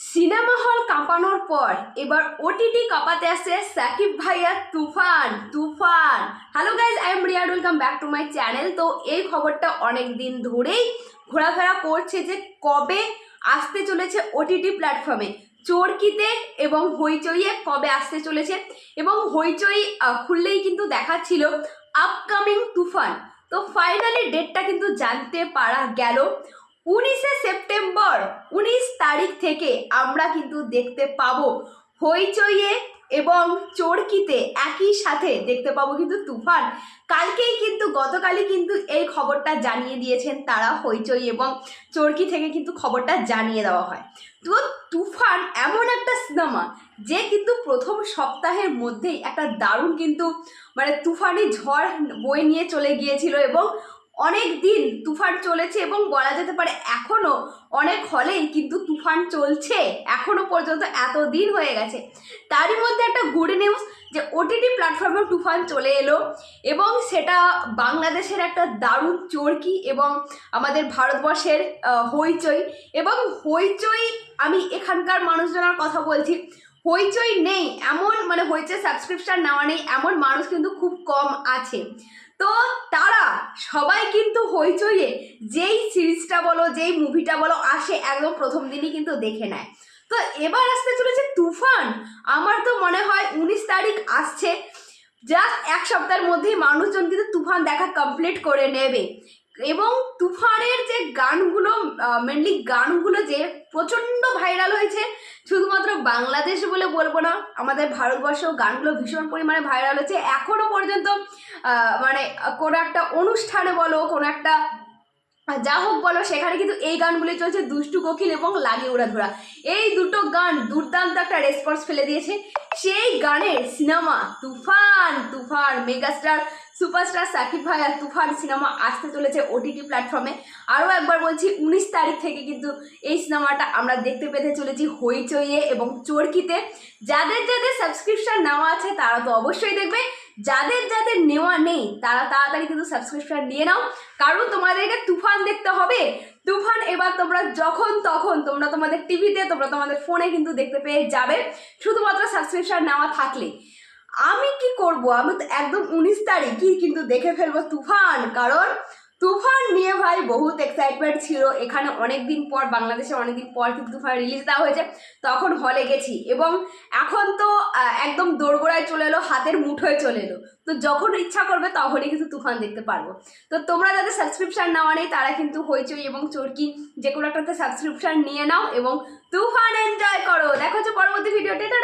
Cinema hall কাঁপানোর পর এবার OTT কাঁপাতে আসছে সাকিব ভাইয়া Toofan Toofan. Hello guys I am Riyad welcome back to my channel তো এই খবরটা অনেক দিন ধরেই ঘোরাফেরা করছে যে কবে আসতে চলেছে ওটিটি প্ল্যাটফর্মে চরকিতে এবং হইচইয়ে কবে আসতে চলেছে এবং হইচই খুললেই কিন্তু দেখাচ্ছিল আপকামিং তুফান। তো ফাইনালি ডেটটা কিন্তু জানতে পারা গেল। উনিশে সেপ্টেম্বর তারিখ থেকে আমরা কিন্তু দেখতে পাবো। হইচইয়ে এবং চরকিতে একই সাথে দেখতে পাবো কিন্তু তুফান। কালকেই কিন্তু, গতকালই কিন্তু এই খবরটা জানিয়ে দিয়েছেন তারা হইচই এবং চরকি থেকে কিন্তু খবরটা জানিয়ে দেওয়া হয়। তো তুফান এমন একটা সিনেমা যে কিন্তু প্রথম সপ্তাহের মধ্যেই একটা দারুণ কিন্তু মানে তুফানি ঝড় বয়ে নিয়ে চলে গিয়েছিল এবং অনেক দিন তুফান চলেছে এবং বলা যেতে পারে এখনও অনেক হলেই কিন্তু তুফান চলছে। এখনও পর্যন্ত এত দিন হয়ে গেছে। তারই মধ্যে একটা গুড নিউজ যে ওটিটি প্ল্যাটফর্মে তুফান চলে এলো এবং সেটা বাংলাদেশের একটা দারুণ চরকি এবং আমাদের ভারতবর্ষের হইচই এবং হইচই আমি এখানকার মানুষজনের কথা বলছি। হইচই নেই, এমন মানে হইচই সাবস্ক্রিপশন নেওয়া নেই, এমন মানুষ কিন্তু খুব কম আছে। তো তারা সবাই কিন্তু হইচইয়ে যেই সিরিজটা বলো, যেই মুভিটা বলো, আসে একদম প্রথম দিনই কিন্তু দেখে নেয়। তো এবার আসতে চলেছে তুফান। আমার তো মনে হয় উনিশ তারিখ আসছে। জাস্ট এক সপ্তাহের মধ্যেই মানুষজন কিন্তু তুফান দেখা কমপ্লিট করে নেবে। এবং তুফানের যে গানগুলো মেনলি গানগুলো যে প্রচণ্ড ভাইরাল হয়েছে, শুধুমাত্র বাংলাদেশ বলে বলব না, আমাদের ভারতবর্ষেও গানগুলো ভীষণ পরিমাণে ভাইরাল হয়েছে। এখনও পর্যন্ত মানে কোনো একটা অনুষ্ঠানে বলো, কোনো একটা যা হোক বলো, সেখানে কিন্তু এই গানগুলি চলছে, দুষ্টু, কোকিল এবং লাগে উড়া উড়াধুরা এই দুটো গান দুর্দান্ত একটা রেসপন্স ফেলে দিয়েছে। সেই গানের cinema Toofan Toofan megastar superstar Shakib ভাই আর তুফান সিনেমা আসতে চলেছে ওটিটি প্ল্যাটফর্মে আরও একবার বলছি, উনিশ তারিখ থেকে কিন্তু এই সিনেমাটা আমরা দেখতে পেতে চলেছি হইচইয়ে এবং চরকিতে। যাদের যাদের সাবস্ক্রিপশন নেওয়া আছে, তারা তো অবশ্যই দেখবে। যাদের যাদের নেওয়া নেই, তারা তাড়াতাড়ি কিন্তু সাবস্ক্রিপশন নিয়ে নাও। কারণ তোমাদেরকে তুফান দেখতে হবে। তুফান এবার তোমরা যখন তখন তোমরা তোমাদের টিভিতে তোমরা তোমাদের ফোনে কিন্তু দেখতে পেয়ে যাবে। শুধুমাত্র সাবস্ক্রিপশন নেওয়া থাকলে। আমি কি করব? আমি তো একদম উনিশ তারিখই কিন্তু দেখে ফেলব তুফান। কারণ তুফান নিয়ে ভাই বহুত এক্সাইটমেন্ট ছিল। এখানে অনেক দিন পর, বাংলাদেশে অনেক দিন পর কিন্তু তুফান রিলিজ দেওয়া হয়েছে। তখন হলে গেছি এবং এখন তো একদম দোরগোড়ায় চলে এলো, হাতের মুঠোয় চলে এলো। তো যখন ইচ্ছা করবে, তখনই কিন্তু তুফান দেখতে পারব। তো তোমরা যাদের সাবস্ক্রিপশান নেওয়া নেই, তারা কিন্তু হইচই এবং চরকি যে কোনো একটাতে সাবস্ক্রিপশন নিয়ে নাও এবং তুফান এনজয় করো। দেখো হচ্ছে পরবর্তী দেখা